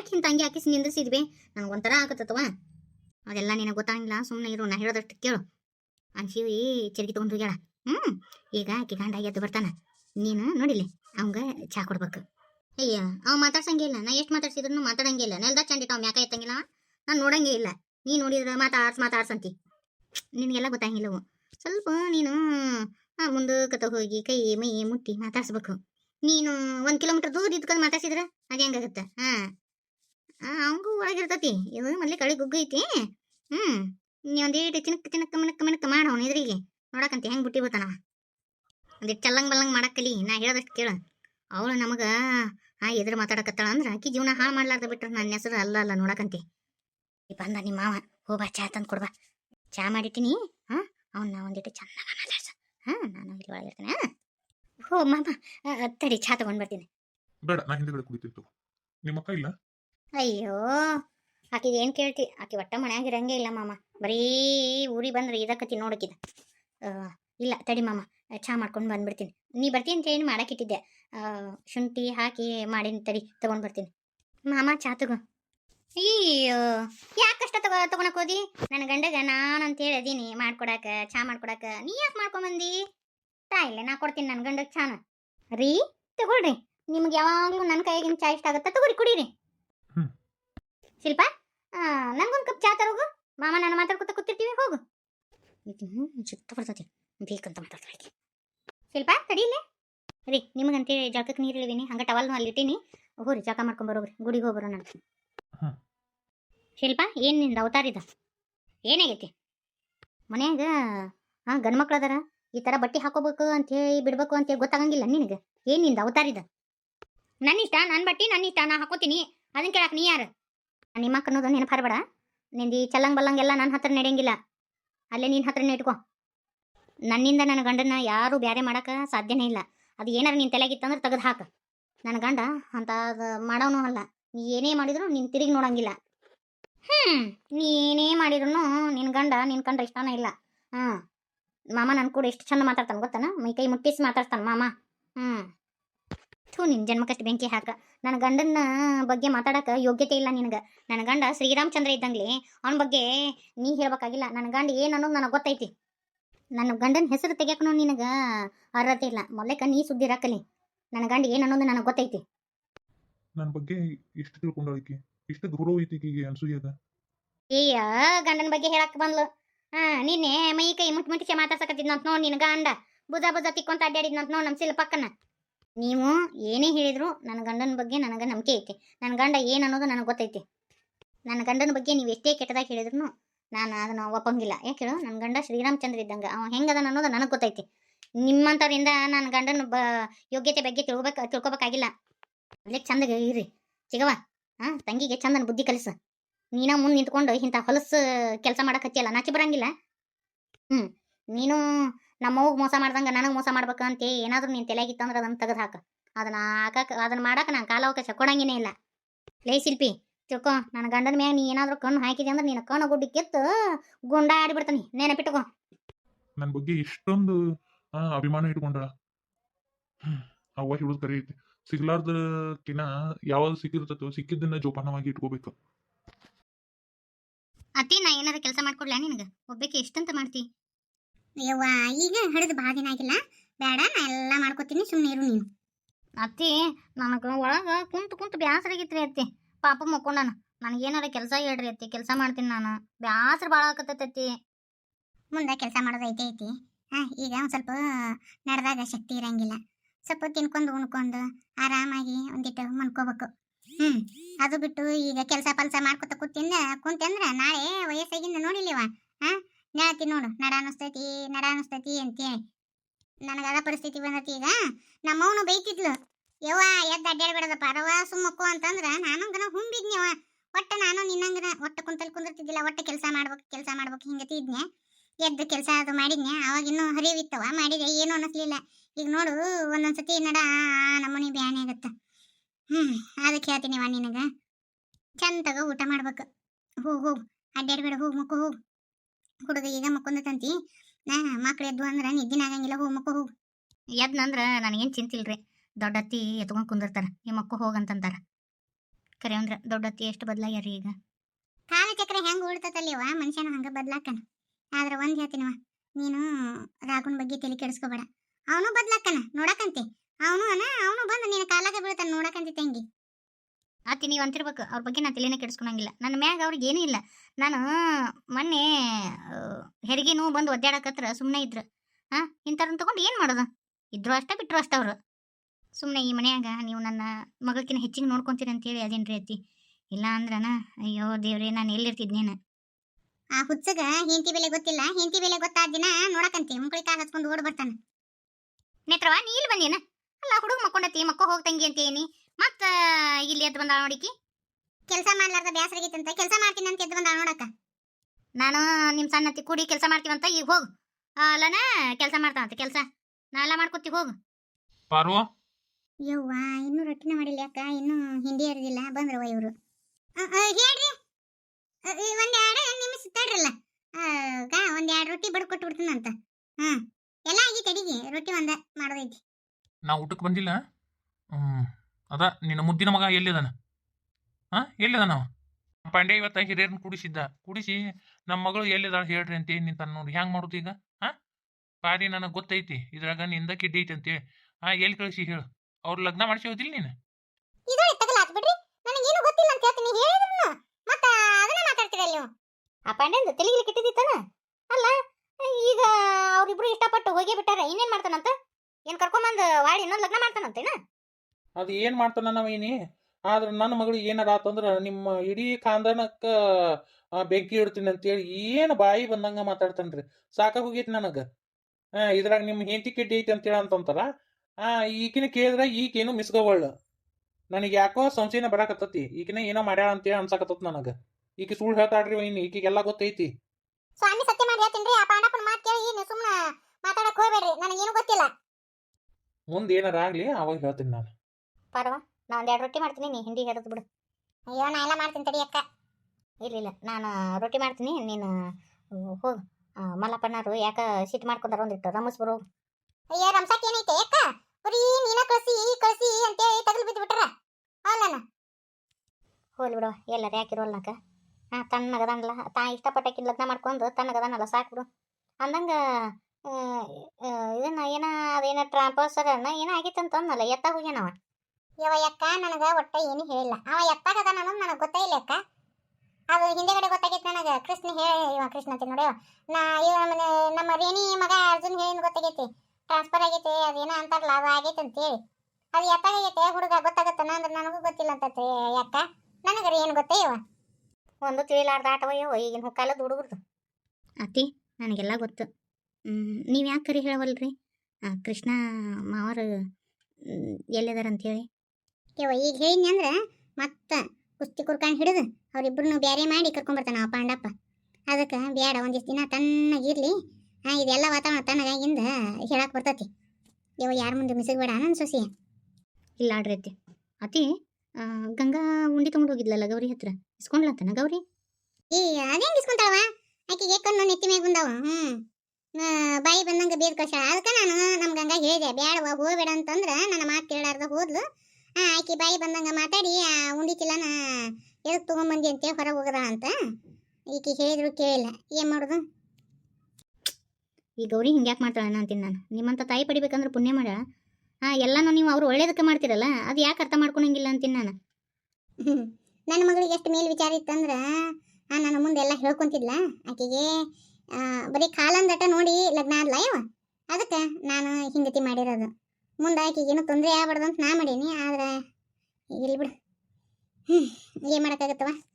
ಯಾಕೆ ಇಂತ ಹಂಗೆ ಹಾಕಿಸಿ ನಿಂದಿಸಿದ್ವಿ ನನಗೆ ಒಂಥರ ಆಗತ್ತವ ಅದೆಲ್ಲ ನಿನಗೆ ಗೊತ್ತಾಗಿಲ್ಲ? ಸುಮ್ಮನೆ ಇರು, ನಾ ಹೇಳೋದಷ್ಟು ಕೇಳು. ಅನ್ಸಿವಿ ಚರ್ಗಿ ತಗೊಂಡು ಹೋಗ್ಯಾಳ. ಹ್ಮ್, ಈಗ ಆಕಿ ಗಂಡ ಎದ್ದು ಬರ್ತಾನ. ನೀನು ನೋಡಿಲಿ ಅವಂಗ ಚಾ ಕೊಡ್ಬೇಕು. ಅಯ್ಯ, ಅವ ಮಾತಾಡ್ಸಂಗಿಲ್ಲ ನಾ ಎಷ್ಟು ಮಾತಾಡ್ಸಿದ್ರು ಮಾತಾಡಂಗಿಲ್ಲ ನೆಲ್ದ ಚಂಡಿಟ್ಟು ಅವ್ನು ಯಾಕ ಎತ್ತಂಗಿಲ್ಲ. ನಾನು ನೋಡಂಗೇ ಇಲ್ಲ. ನೀ ನೋಡಿದ್ರೆ ಮಾತಾಡ್ಸ್ ಮಾತಾಡ್ಸಂತಿ ನಿನಗೆಲ್ಲ ಗೊತ್ತಾಗಿಲ್ಲವು ಸ್ವಲ್ಪ ನೀನು ಮುಂದೆ ಮುಂದಕ್ಕೆ ಹೋಗಿ ಕೈ, ಮೈ ಮುಟ್ಟಿ ಮಾತಾಡ್ಸ್ಬೇಕು. ನೀನು ಒಂದು ಕಿಲೋಮೀಟರ್ ದೂರ ಇದ್ಕೊಂಡು ಮಾತಾಡ್ಸಿದ್ರೆ, ಅದು ಹೆಂಗಾಗುತ್ತೆ? ಹಾಂ. ಅವಂಗೂ ಒಳಗಿರ್ತತಿ ಇದು ಮೊದಲೇ ಕಳಿ ಗುಗ್ಗು ಐತಿ. ಹ್ಞೂ ನೀ ಒಂದೇಟು ಚಿನಕ್ ಚಿನಕ್ ಮಿನಕ್ ಮಿನಕ್ ಮಾಡ ಅವನು ಎದುರಿಗೆ ನೋಡಕಂತ ಹೆಂಗೆ ಬಿಟ್ಟಿ ಬರ್ತಾನವ ಒಂದಿಟ್ಟು ಚಲ್ಲಂಗ್ ಬಲ್ಲಂಗ್ ಮಾಡಕ್ಕಲಿ ನಾ ಹೇಳೋದಷ್ಟು ಕೇಳು. ಅವಳು ನಮಗ ಆ ಎದುರು ಮಾತಾಡಕತ್ತಾಳ ಅಂದ್ರೆ ಆಕಿ ಜೀವನ ಹಾಳು ಮಾಡ್ಲಾರ್ದ ಬಿಟ್ರೆ ನನ್ನ ಹೆಸರು ಅಲ್ಲ ಅಲ್ಲ ನೋಡಕಂತಿ. ಬಂದ ನಿಮ್ಮ ಮಾವ ಹೋಗ್ಬಾ ಚಾ ತಂದು ಕೊಡ್ಬಾ. ಚಾ ಮಾಡಿಟ್ಟಿನಿ, ಹಾಂ? ಅವನ್ನ ಒಂದಿಟ್ಟು ಚೆನ್ನಾಗ ಮಾತಾಡ್ಸ. ಹಾಂ, ನಾನು ಇಲ್ಲಿ ಒಳಗಿರ್ತೇನೆ ಹಾಂ? ಮಾಮ ತಡಿ, ಚಾ ತಗೊಂಡ್ ಬರ್ತೀನಿ. ಬೇಡ, ನಾ ಹಿಂದೆಗಡೆ ಕುಡಿತಿತ್ತು ನಿಮ್ಮ ಅಕ್ಕ ಇಲ್ಲ? ಅಯ್ಯೋ, ಆಕಿಗೆ ಏನು ಕೇಳ್ತಿ? ಆಕೆ ಒಟ್ಟ ಮನ್ಯಾಗ ಇರಂಗೇ ಇಲ್ಲ ಮಾಮ. ಬರೀ ಊರಿಗೆ ಬಂದ್ರೆ ಇದಕ್ಕತಿ ನೋಡಕಿದ. ಇಲ್ಲ, ತಡಿ ಮಾಮ, ಚಾ ಮಾಡ್ಕೊಂಡು ಬಂದ್ಬಿಡ್ತೀನಿ. ನೀ ಬರ್ತೀನಿ ಅಂತ ಏನು ಮಾಡಕ್ಕಿಟ್ಟಿದ್ದೆ ಶುಂಠಿ ಹಾಕಿ ಮಾಡೀನಿ ತಡಿ, ತಗೊಂಡ್ ಬರ್ತೀನಿ. ಮಾಮ, ಚಾ ತಗೋ. ಅಯ್ಯೋ ಕಷ್ಟ ತಗೋ, ತಗೊಳಕ್ ಹೋದಿ? ನನ್ನ ಗಂಡಗ ನಾನು ಅಂತ ಹೇಳಿದೀನಿ ಮಾಡ್ಕೊಡಾಕ, ಚಾ ಮಾಡ್ಕೊಡಾಕ. ನೀ ಯಾಕೆ ಮಾಡ್ಕೊಂಬಂದಿ ಇಲ್ಲ, ನಾ ಕೊಡ್ತೀನಿ ನನ್ನ ಗಂಡಗೆ ಚಾನ. ರೀ, ತಗೊಳ್ರಿ. ನಿಮ್ಗೆ ಯಾವಾಗಲೂ ನನ್ನ ಕೈಗಿನ ಚಾಯ್ ಇಷ್ಟ ಆಗುತ್ತೆ? ತಗೋರಿ ಕುಡೀರಿ. ಶಿಲ್ಪ ನಂಗೊಂದು ಕಪ್ ಚಾ ತರೋಗು? ಮಾಮ ನಾನು ಮಾತಾಡ್ಕೊತ ಕೂತಿರ್ತೀವಿ ಹೋಗು. ಚಿತ್ತ ಬರ್ತತಿ. ಬೇಕಂತ ಮಾತಾಡ್ತಾಳೆ ಶಿಲ್ಪ ಶಿಲ್ಪ ಇಲ್ಲೇ. ರೀ ನಿಮಗಂತೇಳಿ ಜಳಕಕ್ಕೆ ನೀರು ಇಳಿವೀನಿ ಹಂಗೆ ಟವಲ್ ಅಲ್ಲಿ ಇಟ್ಟೀನಿ ಹೋಗ್ರಿ ಜಳಕ ಮಾಡ್ಕೊಂಡ್ ಬರೋಗ್ರಿ. ಗುಡಿಗೆ ಹೋಗ್ಬರೋ ನಾನು ಶಿಲ್ಪ ಏನು ನಿಂದ ಅವತಾರಿದ ಏನಾಗೈತಿ ಮನ್ಯಾಗ ಹಾಂ ಗಂಡು ಮಕ್ಳು ಅದಾರ. ಈ ಥರ ಬಟ್ಟೆ ಹಾಕೋಬೇಕು ಅಂತೇಳಿ ಬಿಡ್ಬೇಕು ಅಂತ ಗೊತ್ತಾಗಂಗಿಲ್ಲ ನಿನಗೆ. ಏನು ನಿಂದು ಅವತಾರಿದ ನನ್ನ ಇಷ್ಟ ನನ್ನ ಬಟ್ಟೆ ನನ್ನ ಇಷ್ಟ ನಾ ಹಾಕೋತೀನಿ. ಅದನ್ನ ಕೇಳಕ್ಕೆ ನೀ ಯಾರು? ನಿಮ್ಮ ಅಕ್ಕ ಅನ್ನೋದು ನೆನಪು ಹರಬೇಡ. ನಿಂದು ಈ ಚಲ್ಲಂಗ್ ಬಲ್ಲಂಗ್ ಎಲ್ಲ ನನ್ನ ಹತ್ರ ನಡೆಯಂಗಿಲ್ಲ. ಅಲ್ಲೇ ನಿನ್ನ ಹತ್ರನೇ ಇಟ್ಕೋ ನನ್ನಿಂದ ನನ್ನ ಗಂಡನ ಯಾರು ಬ್ಯಾರೆ ಮಾಡಕ್ಕೆ ಸಾಧ್ಯನೇ ಇಲ್ಲ. ಅದು ಏನಾರು ನಿನ್ನ ತಲೆಗಿತ್ತಂದ್ರೆ ತೆಗೆದು ಹಾಕು. ನನ್ನ ಗಂಡ ಅಂತ ಮಾಡೋನು ಅಲ್ಲ. ನೀ ಏನೇ ಮಾಡಿದ್ರು ನೀನು ತಿರುಗಿ ನೋಡಂಗಿಲ್ಲ. ಹ್ಞೂ ನೀ ಏನೇ ಮಾಡಿದ್ರು ನಿನ್ನ ಗಂಡ ನಿನ್ನ ಕಂಡ್ರೆ ಇಷ್ಟನೇ ಇಲ್ಲ. ಹಾಂ ಮಾಮ ನನ್ನ ಕೂಡ ಎಷ್ಟು ಚಂದ ಮಾತಾಡ್ತಾನೆ ಗೊತ್ತಾನ? ಮೈ ಕೈ ಮುಟ್ಟಿಸಿ ಮಾತಾಡ್ತಾನೆ ಮಾಮ. ಹ್ಞೂ ಥೂ ನಿನ್ನ ಜನ್ಮಕಷ್ಟು ಬೆಂಕಿ ಹಾಕ. ನನ್ನ ಗಂಡನ ಬಗ್ಗೆ ಮಾತಾಡಕ ಯೋಗ್ಯತೆ ಇಲ್ಲ ನಿನಗೆ. ನನ್ನ ಗಂಡ ಶ್ರೀರಾಮಚಂದ್ರ ಇದ್ದಂಗ್ಲಿ ಅವನ ಬಗ್ಗೆ ನೀ ಹೇಳ್ಬೇಕಾಗಿಲ್ಲ. ನನ್ನ ಗಂಡ ಏನು ಅನ್ನೋದು ನನಗೆ ಗೊತ್ತೈತಿ. ನನ್ನ ಗಂಡನ ಹೆಸರು ತೆಗಿಯಕ್ಕೂ ನಿನಗೆ ಅರ್ಹತೆ ಇಲ್ಲ. ಮೊದಲೇಕ ನೀ ಸುದ್ದಿ ರಾಕಲಿ ನನ್ನ ಗಂಡ ಏನು ಅನ್ನೋದು ನನಗೆ ಗೊತ್ತೈತಿ. ನನ್ನ ಬಗ್ಗೆ ಇಷ್ಟು ತಿಳ್ಕೊಂಡಾಳಿಕೆ ಇಷ್ಟು ಗೌರವ ಅನ್ಸೂಯದ ಏಯ ಗಂಡನ ಬಗ್ಗೆ ಹೇಳಕ್ ಬಂದ್ಲು. ಹಾ ನಿನ್ನೆ ಮೈ ಕೈ ಮುಟ್ ಮುಟ್ಟಿಸಿ ಮಾತಾಡ್ಸಕತ್ತಿದ್ನಂತ ನೋಡ್ ನಿನ್ ಗಂಡ. ಬುಜ ಬುಜ ತಿಕ್ಕೊಂತ ಅಡ್ಡಾಡಿದ್ನಂತ ನೋಡ್ ನಮ್ಮ ಸಿಲ್ ಪಕ್ಕನ. ನೀವು ಏನೇ ಹೇಳಿದ್ರು ನನ್ನ ಗಂಡನ ಬಗ್ಗೆ ನನಗೆ ನಂಬಿಕೆ ಐತೆ. ನನ್ನ ಗಂಡ ಏನು ಅನ್ನೋದು ನನಗೆ ಗೊತ್ತೈತಿ. ನನ್ನ ಗಂಡನ ಬಗ್ಗೆ ನೀವು ಎಷ್ಟೇ ಕೆಟ್ಟದಾಗಿ ಹೇಳಿದ್ರು ನಾನು ಅದನ್ನ ಒಪ್ಪಂಗಿಲ್ಲ. ಯಾಕೆ ಹೇಳು? ನನ್ನ ಗಂಡ ಶ್ರೀರಾಮಚಂದ್ರ ಇದ್ದಂಗೆ. ಅವ ಹೆಂಗದ ಅನ್ನೋದು ನನಗೆ ಗೊತ್ತೈತಿ. ನಿಮ್ಮಂಥವ್ರಿಂದ ನನ್ನ ಗಂಡನ ಬ ಯೋಗ್ಯತೆ ಬಗ್ಗೆ ತಿಳ್ಕೊಬೇಕು, ತಿಳ್ಕೊಬೇಕಾಗಿಲ್ಲ. ಅಲ್ಲೇ ಚಂದಗೆ ಇರ್ರಿ. ಸಿಗವ ಹಾಂ ತಂಗಿಗೆ ಚಂದನ ಬುದ್ಧಿ ಕಲಿಸ. ನೀನ ಮುಂದೆ ನಿಂತ್ಕೊಂಡು ಇಂಥ ಹೊಲಸು ಕೆಲಸ ಮಾಡಕ್ ಹಚ್ಚಿಲ್ಲ ನಾಚಿ ಬರಂಗಿಲ್ಲ ಹ್ಞೂ ನೀನು ನಮ್ಮವ್ಗೆ ಮೋಸ ಮಾಡ್ದಂಗೆ ನನಗೆ ಮೋಸ ಮಾಡ್ಬೇಕು ಅಂತ ಏನಾದರೂ ನೀನು ತಲೆಯಾಗಿತ್ತಂದ್ರೆ ಅದನ್ನು ತೆಗೆದು ಹಾಕ ಅದನ್ನ ಹಾಕಕ್ಕೆ ಅದನ್ನು ಮಾಡಕ್ಕೆ ನಾನು ಕಾಲಾವಕಾಶ ಕೊಡಂಗೇನೇ ಇಲ್ಲ. ಲೇ ಶಿಲ್ಪಿ ತಿಳ್ಕೊ ನನ್ನ ಗಂಡನ ಮ್ಯಾಗ ನೀ ಏನಾದರೂ ಕಣ್ಣು ಹಾಕಿದೆ ಅಂದ್ರೆ ನಿನ್ನ ಕಣ್ಣು ಗುಡ್ಡಿ ಕಿತ್ತು ಗುಂಡ ಆಡಿಬಿಡ್ತಾನೆ ನೆನಪಿಟ್ಟುಕೋ ನನ್ನ ಬಗ್ಗೆ ಇಷ್ಟೊಂದು ಅಭಿಮಾನ ಇಟ್ಕೊಂಡಳ. ಅವ್ವ ಹೇಳೋದು ಕರೆ ಐತಿ. ಸಿಗ್ಲಾರ್ದಕಿನ ಯಾವಾಗ ಸಿಕ್ಕಿರ್ತೈತೋ ಸಿಕ್ಕಿದ್ದನ್ನ ಜೋಪಾನವಾಗಿ ಇಟ್ಕೋಬೇಕು. ಅತಿ ನಾ ಏನಾರ ಕೆಲಸ ಮಾಡ್ಕೊಡ್ಲಾ ನಿನಗೆ? ಒಬ್ಬಕ್ಕೆ ಎಷ್ಟಂತ ಮಾಡ್ತಿ? ಯವ್ವ ಈಗ ಹಿಡಿದು ಭಾಳ ದಿನ ಆಗಿಲ್ಲ. ಬೇಡ ನಾ ಎಲ್ಲ ಮಾಡ್ಕೋತೀನಿ ಸುಮ್ಮನೆ ಇರು ನೀನು. ಅತ್ತಿ ನನಗೆ ಒಳಗೆ ಕುಂತು ಕುಂತು ಬ್ಯಾಸರಾಗಿತ್ರಿ ಅತ್ತಿ. ಪಾಪ ಮಕ್ಕೊಂಡಾನ ನನಗೆ ಏನಾರ ಕೆಲಸ ಹೇಳ್ರಿ ಅತ್ತಿ ಕೆಲಸ ಮಾಡ್ತೀನಿ ನಾನು. ಬ್ಯಾಸರ ಭಾಳ ಆಕತ್ತೈತಿ ಮುಂದೆ ಕೆಲಸ ಮಾಡೋದು ಐತೆ ಐತಿ. ಹಾಂ ಈಗ ಒಂದು ಸ್ವಲ್ಪ ನಡೆದಾಗ ಶಕ್ತಿ ಇರಂಗಿಲ್ಲ. ಸ್ವಲ್ಪ ತಿನ್ಕೊಂಡು ಉಣ್ಕೊಂಡು ಆರಾಮಾಗಿ ಒಂದಿಟ್ಟು ಮನ್ಕೋಬೇಕು. ಹ್ಞೂ ಅದು ಬಿಟ್ಟು ಈಗ ಕೆಲಸ ಪಲ್ಸ ಮಾಡ್ಕೊತ ಕೂತಿಂದ ಕುಂತಂದ್ರೆ ನಾಳೆ ವಯಸ್ಸಾಗಿಂದ ನೋಡಿಲಿವ? ಹಾಂ ಹೇಳ್ತೀನಿ ನೋಡು ನಡ ಅನಿಸ್ತೈತಿ ನಡ ಅನಿಸ್ತೈತಿ ಅಂತೇಳಿ ನನಗದ ಪರಿಸ್ಥಿತಿ ಬಂದತಿ ಈಗ. ನಮ್ಮವನು ಬೈತಿದ್ಲು ಯವ್ವ, ಎದ್ದು ಅಡ್ಡಾಡ್ಬಿಡದ ಅರವ ಸುಮ್ಮಕ್ಕು ಅಂತಂದ್ರೆ ನಾನಂಗನ ಹುಂಬಿದ್ನ್ಯವ ಒಟ್ಟು ನಾನು ನಿನ್ನಂಗನ ಒಟ್ಟು ಕುಂತಲ್ ಕುಂದಿರ್ತಿದ್ದಿಲ್ಲ. ಒಟ್ಟು ಕೆಲಸ ಮಾಡ್ಬೇಕು ಕೆಲಸ ಮಾಡ್ಬೇಕು ಹಿಂಗತಿದ್ನೆ ಎದ್ದು ಕೆಲಸ ಅದು ಮಾಡಿದ್ನೆ. ಅವಾಗ ಇನ್ನೂ ಹರಿವಿತ್ತವ. ಮಾಡಿದೆ ಏನು ಅನ್ನಿಸ್ಲಿಲ್ಲ ಈಗ ನೋಡು, ಒಂದೊಂದ್ಸತಿ ನಡ ನಮ್ಮನಿ ಬ್ಯಾನೆ ಆಗತ್ತೆ. ಹ್ಞೂ ಅದಕ್ಕೆ ಹೇಳ್ತೀನಿ ವಾ ನಿನಗ. ಚಂದಗ ಊಟ ಮಾಡ್ಬೇಕು. ಹೋಗು, ಹೋಗ್. ಅಡ್ಡಾಡ್ಬೇಡ ಹೋಗು ಮಕ್ಕು, ಹೋಗ್. ಹುಡುಗ ಈಗ ಮಕ್ಕೊಂದತಂತಿ ನಾ ಮಕ್ಳು ಎದ್ದು ಅಂದ್ರ ನಿದ್ದಿನ ಆಗಂಗಿಲ್ಲ ಹೋಗ್ ಮಕ್ಕ ಹೋಗು. ಎದ್ನಂದ್ರ ನನಗೇನು ಚಿಂತಿಲ್ರಿ ದೊಡ್ಡತ್ತಿ ಎತ್ಕೊಂಡ್ ಕುಂದಿರ್ತಾರ. ಈ ಮಕ್ಕು ಹೋಗಂತಂತಾರ ಕರೆ ಅಂದ್ರೆ ದೊಡ್ಡತ್ತಿ ಎಷ್ಟು ಬದಲಾಗ್ಯಾರೀ ಈಗ? ಕಾಲಚಕ್ರ ಹೆಂಗೆ ಉಳ್ತತಲ್ಲಿವ ಮನುಷ್ಯನ ಹಂಗ ಬದಲಾಕನ. ಆದ್ರ ಒಂದ್ ಹೇಳ್ತೀನಿವ ನೀನು ರಾಘುನ್ ಬಗ್ಗೆ ತಲೆ ಕೆಡಿಸ್ಕೋಬೇಡ. ಅವನು ಬದಲಾಕನ. ನೋಡಕಂತಿ. ಅವನು ಅನ ಅವನು ಬಂದು ನಿನ್ನ ಕಾಲಾಗ ಬೀಳ್ತಾನ ನೋಡಕಂತಿ ತಂಗಿ ಅತ್ತಿ ನೀವು ಅಂತಿರ್ಬೇಕು ಅವ್ರ ಬಗ್ಗೆ ನಾ ತಲೆನೇ ಕೆಡಿಸ್ಕೊಳಂಗಿಲ್ಲ. ನನ್ನ ಮ್ಯಾಗ ಅವ್ರಿಗೆ ಏನೂ ಇಲ್ಲ. ನಾನು ಮೊನ್ನೆ ಹೆರಿಗೆ ನೋವು ಬಂದು ಒದ್ದಾಡಕತ್ರ ಸುಮ್ಮನೆ ಇದ್ರು. ಹಾಂ ಇಂಥವ್ರನ್ನ ತಗೊಂಡು ಏನು ಮಾಡೋದು? ಇದ್ರು ಅಷ್ಟೇ ಬಿಟ್ರು ಅಷ್ಟ ಅವರು. ಸುಮ್ಮನೆ ಈ ಮನ್ಯಾಗ ನೀವು ನನ್ನ ಮಗಳಕಿನ ಹೆಚ್ಚಿಗೆ ನೋಡ್ಕೊಂತೀರಿ ಅಂತೇಳಿ ಅದೇನ್ರಿ ಅತ್ತಿ ಇಲ್ಲ ಅಂದ್ರನ ಅಯ್ಯೋ ದೇವ್ರೇ ನಾನು ಎಲ್ಲಿರ್ತಿದ್ನೇನು? ಆ ಹುಚ್ಚಗ ಹೆಂಡತಿ ಬೆಲೆ ಗೊತ್ತಿಲ್ಲ. ಹೆಂಡತಿ ಬೆಲೆ ಗೊತ್ತಾದ ದಿನ ನೋಡಕಂತಿ. ಮುಕ್ಳಿ ಕಾಲು ಹಚ್ಕೊಂಡು ಓಡ್ ಬರ್ತಾನೆ. ನೇತ್ರವ ನೀ ಇಲ್ಲಿ ಬಂದೇನ? ಅಲ್ಲ ಹುಡುಗ ಮಕ್ಕೊಂಡತಿ ಮಕ್ಕ ಹೋಗ್ತಂಗಿ ಅಂತೇನಿ ಮತ್ತ ಇಲ್ಲಿ ಎದ್ದು ಬಂದಾಳ ನೋಡಿಕಿ ಕೆಲಸ ಮಾಡ್ಲಾರ್ದ ಅಂತ ಕೆಲಸ ಮಾಡ್ತೀನಿ ಅಂತ ಎದ್ದು ಬಂದಾಳ ನೋಡಕ ನಾನು ನಿಮ್ಮ ಸಣ್ಣತ್ತಿ ಕೂಡಿ ಕೆಲಸ ಮಾಡ್ತೀವಂತ ಈಗ ಹೋಗು. ಅಲ್ಲನ ಕೆಲಸ ಮಾಡ್ತಾವಂತ ಕೆಲಸ. ನಾ ಎಲ್ಲ ಮಾಡ್ಕೊತಿ ಹೋಗು. ಪಾರ್ವ? ಯವ್ವ ಇನ್ನೂ ರೊಟ್ಟಿನ ಮಾಡಿಲ್ಲ ಅಕ್ಕ ಇನ್ನೂ ಹಿಂಡಿ ಅರಿದಿಲ್ಲ ಬಂದ್ರವ ಇವರು. ಹೇಳ್ರಿ. ಅ, ಈ ಒಂದ್ ಎರಡು ನಿಮಿಷ ತಡ್ರಲ್ಲ ಗ ಒಂದ್ ಎರಡು ರೊಟ್ಟಿ ಬಡ ಕೊಟ್ಟು ಬಿಡ್ತೀನಂತ ಹ್ಮ್ ಎಲ್ಲ ಆಗೈತೆ ಅಡಿಗೆ ರೊಟ್ಟಿ ಒಂದ ಮಾಡೋದೈತಿ. ನಾ ಊಟಕ್ಕೆ ಬಂದಿಲ್ಲ. ಅದ, ನಿನ್ನ ಮುದ್ದಿನ ಮಗ ಎಲ್ಲಿದಾನ? ಹಾ ಎಲ್ಲಿದಾನ ಪಾಂಡೆ ಇವತ್ತ ಹಿರಿಯರನ್ನ ಕುಡಿಸಿದ್ದ. ಕುಡಿಸಿ ನಮ್ಮ ಮಗಳು ಎಲ್ಲಿದಾಳ ಹೇಳ್ರಿ ಅಂತ ನಿಂತ ನೋಡಿ. ಹ್ಯಾಂಗ್ ಮಾಡುದು ಈಗ? ಹಾ ಪಾರಿ ನನಗೆ ಗೊತ್ತೈತಿ. ಇದ್ರಾಗ ನಿಂದ ಕಿಡ್ಡಿ ಐತಿ ಅಂತೇಳಿ ಹಾ ಎಲ್ಲಿ ಕಳಿಸಿ ಹೇಳು. ಅವ್ರ ಲಗ್ನ ಮಾಡಿಸಿ ಹೋದಿಲ್ಲ ನೀನು? ಆ ತೆಲಿಗಿಲಿ ಅಲ್ಲ, ಈಗ ಇಷ್ಟಪಟ್ಟು ಹೋಗಿ ಬಿಟ್ಟಾರ. ಇನ್ನೇನ್ ಮಾಡ್ತಾನಂತ? ಏನ್ ಕರ್ಕೊಂಬಂದ್ ವಾಡಿ ಇನ್ನೊಂದ್ ಲಗ್ನ ಮಾಡ್ತಾನಂತೇನ? ಅದು ಏನು ಮಾಡ್ತಾನ ನಾವೇನಿ ಆದ್ರೆ ನನ್ನ ಮಗಳು ಏನಾರ ಆತಂದ್ರೆ ನಿಮ್ಮ ಇಡೀ ಖಾನ್ದಾನಕ್ಕ ಆ, ಬೆಂಕಿ ಇಡ್ತೀನಿ ಅಂತೇಳಿ ಏನು ಬಾಯಿ ಬಂದಂಗ ಮಾತಾಡ್ತಾನ್ರಿ. ಸಾಕಾಗಿ ಹೋಗೈತಿ ನನಗೆ. ಆ ಇದ್ರಾಗ ನಿಮ್ಮ ಹೆಂಡತಿ ಕಿಡ್ಡಿ ಐತಿ ಅಂತೇಳಿ ಅಂತಂತಾರ. ಆ ಈಕಿನ ಕೇಳಿದ್ರೆ ಈಕೇನು ಮಿಸ್ಗೋವಳ್ಳ ನನಗೆ ಯಾಕೋ ಸಂಶಯನ ಬರಾಕತ್ತತಿ. ಈಕಿನ ಏನೋ ಮಾಡ್ಯಾಳ ಅಂತೇಳಿ ಅನ್ಸಾಕತ್ತತ್ ನನಗೆ. ಈಕೆ ಸುಳ್ಳು ಹೇಳ್ತಾಳ್ರಿ ಇನ್ನು ಈಕೆಗೆಲ್ಲ ಗೊತ್ತೈತಿ. ಸ್ವಾಮಿ ಸತ್ಯ ಮಾಡಿ ಹೇಳ್ತೀನಿ ಆ ಪಾಂಡಪ್ಪನ ಮಾತು ಕೇಳಿ ನೀವು ಸುಮ್ಮನೆ ಮಾತಾಡಕ್ ಹೋಗ್ಬೇಡ್ರಿ. ನನಗೇನು ಗೊತ್ತಿಲ್ಲ. ಮುಂದೆ ಏನಾರ ಆಗ್ಲಿ ಅವಾಗ ಹೇಳ್ತೀನಿ ನಾನು. ಪಾರವ ನಾ ಎರಡು ರೊಟ್ಟಿ ಮಾಡ್ತೀನಿ ನೀ ಹಿಂಡಿ ಹೇರದ್ ಬಿಡು. ಅಯ್ಯೋ ನಾ ಎಲ್ಲ ಮಾಡ್ತೀನಿ ತಡಿ ಅಕ್ಕ. ಇಲ್ಲ ಇಲ್ಲ ನಾನು ರೊಟ್ಟಿ ಮಾಡ್ತೀನಿ ನೀನು ಹೋಗು. ಮಲ್ಲಪ್ಪಣ್ಣರು ಯಾಕೆ ಸಿಟ್ಟು ಮಾಡ್ಕೊಂಡಾರ ಒಂದಿಟ್ಟು ರಮಸ್ಬರು ಅಯ್ಯೋ ರಂಸಕ್ ಏನೈತೆ ಅಕ್ಕ? ಬರೀ ನೀನ ಕಳಿಸಿ ಕಳಿಸಿ ಅಂತೇಳಿ ತಗಲು ಬಿದ್ದು ಬಿಟ್ರ? ಅಲ್ಲನ ಹೋಗ್ಲಿ ಬಿಡು ಎಲ್ಲರ ಯಾಕಿರೋಲ್ನಕ ಹಾಂ ತಣ್ಣಗದನಲ್ಲ ತಾ ಇಷ್ಟಪಟ್ಟಕಿನ ಲಗ್ನ ಮಾಡ್ಕೊಂಡು ತಣ್ಣಗದನಲ್ಲ ಸಾಕು ಬಿಡು. ಅಂದಂಗ ಇದನ್ನ ಏನ ಅದೇನ ಟ್ರಾನ್ಸ್ಫರ್ನ ಏನೋ ಆಗಿತ್ತಂತ ಅಂದಲ್ಲ ಎತ್ತ ಹೋಗ್ಯಾನವ ಯವ ಅಕ್ಕ ನನಗೆ ಒಟ್ಟ ಏನು ಹೇಳಿಲ್ಲ. ಅವ ಎತ್ತಾಗದ ನಾನು ನನಗೆ ಗೊತ್ತೇ ಇಲ್ಲ ಅಕ್ಕ. ಅದು ಹಿಂದೆಗಡೆ ಗೊತ್ತಾಗೈತೆ ನನಗೆ. ಕೃಷ್ಣ ಹೇಳಿ ಇವ ಕೃಷ್ಣ ಅಂತ ನೋಡಿ. ನಾ ಇವ ಮನೆ ನಮ್ಮ ರೇಣಿ ಮಗ ಅರ್ಜುನ್ ಹೇಳಿದ ಗೊತ್ತಾಗೈತಿ. ಟ್ರಾನ್ಸ್ಫರ್ ಆಗೈತಿ ಅದೇನೋ ಅಂತಾರಲ್ಲ ಅದು ಆಗೈತೆ ಅಂತೇಳಿ ಅದು ಎತ್ತಾಗೈತೆ ಹುಡುಗ ಗೊತ್ತಾಗತ್ತನ ಅಂದ್ರೆ ನನಗೂ ಗೊತ್ತಿಲ್ಲ ಅಂತತೆ ಅಕ್ಕ. ನನಗರ ಏನು ಗೊತ್ತೇ ಇವ. ಒಂದು ತಿಳಿಲಾರ್ದ ಆಟವಯ್ಯವ ಈಗಿನ ಕಾಲದ ಹುಡುಗರ್ದು ಅತಿ ನನಗೆಲ್ಲ ಗೊತ್ತು. ನೀವು ಯಾಕೆ ಕರಿ ಹೇಳವಲ್ರಿ? ಆ, ಕೃಷ್ಣ ಮಾವರು ಎಲ್ಲಿದಾರ ಇವ ಈಗ ಹೇಳಿದ್ನಿ ಅಂದ್ರೆ ಮತ್ತೆ ಕುಸ್ತಿ ಕುರ್ಕೊಂಡು ಹಿಡಿದು ಅವ್ರಿಬ್ರು ಬೇರೆ ಮಾಡಿ ಕರ್ಕೊಂಬರ್ತಾನ ಆ ಪಾಂಡಪ್ಪ. ಅದಕ್ಕೆ ಬೇಡ ಒಂದಿಷ್ಟು ದಿನ ತಣ್ಣಗಿರ್ಲಿ ಹಾಂ, ಇದೆಲ್ಲ ವಾತಾವರಣ ತಣ್ಣಗಾಗಿಂದ ಹೇಳಕ್ಕೆ ಬರ್ತೈತಿ. ಇವ ಯಾರ ಮುಂದೆ ಮಿಸಗಬೇಡ ನನ್ನ ಸೊಸಿ. ಇಲ್ಲ ಆಡ್ರೈತಿ ಅತಿ ಗಂಗಾ ಉಂಡಿ ತೊಗೊಂಡು ಹೋಗಿದ್ಲಲ್ಲ ಗೌರಿ ಹತ್ರ? ಇಸ್ಕೊಂಡ್ಲಂತನ ಗೌರಿ? ಈ ಅದೇನು ಇಸ್ಕೊಂತಾವ ಆಕೆಗೆ ಕಣ್ಣು ನೆತ್ತಿ ಮ್ಯಾಗ ಬಂದಾವ. ಹ್ಞೂ ಬಾಯಿ ಬಂದಂಗೆ ಬೇದ್ ಕಷ್ಟ ಅದಕ್ಕೆ ನಾನು ನಮ್ಮ ಗಂಗಾಗೆ ಹೇಳಿದೆ ಬೇಡವ ಹೋಗ್ಬೇಡ ಅಂತಂದ್ರೆ ನನ್ನ ಮಾತು ಕೇಳಾರ್ದ ಹೋದ್ಲು. ಆಕಿ ಬಾಯಿ ಬಂದಂಗೆ ಮಾತಾಡಿ ಆ ಉಂಡಿ ಚೀಲನ ಎದಕ್ಕೆ ತೊಗೊಂಬಂದಿ ಅಂತೇಳಿ ಹೊರಗೆ ಹೋಗದ ಅಂತ. ಈಕೆ ಹೇಳಿದ್ರು ಕೇಳಿಲ್ಲ. ಏನು ಮಾಡೋದು? ಈ ಗೌರಿ ಹಿಂಗ್ಯಾಕೆ ಮಾಡ್ತಾಳೆ ಅಂತೀನಿ ನಾನು. ನಿಮ್ಮಂಥ ತಾಯಿ ಪಡಿಬೇಕಂದ್ರೆ ಪುಣ್ಯ ಮಾಡ ಹಾಂ ಎಲ್ಲನೂ ನೀವು ಅವ್ರು ಒಳ್ಳೇದಕ್ಕೆ ಮಾಡ್ತಿರಲ್ಲ ಅದು ಯಾಕೆ ಅರ್ಥ ಮಾಡ್ಕೊಳಂಗಿಲ್ಲ ಅಂತೀನಿ ನಾನು. ನನ್ನ ಮಗಳಿಗೆ ಎಷ್ಟು ಮೇಲ್ ವಿಚಾರ ಇತ್ತಂದ್ರೆ ಆ, ನನ್ನ ಮುಂದೆ ಎಲ್ಲ ಹೇಳ್ಕೊಂತಿದ್ಲ. ಆಕೆಗೆ ಬರೀ ಕಾಲಂದಟ ನೋಡಿ ಲಗ್ನ ಆದ್ಲ ಯಾವ ಅದಕ್ಕೆ ನಾನು ಹಿಂಗತಿ ಮಾಡಿರೋದು. ಮುಂದೆ ಆಕೆಗೇನು ತೊಂದರೆ ಆಗ್ಬಾರ್ದು ಅಂತ ನಾ ಮಾಡೀನಿ ಆದ್ರೆ ಇಲ್ಲಿ ಬಿಡು. ಹ್ಞೂ ಏನು ಮಾಡೋಕ್ಕಾಗತ್ತವ?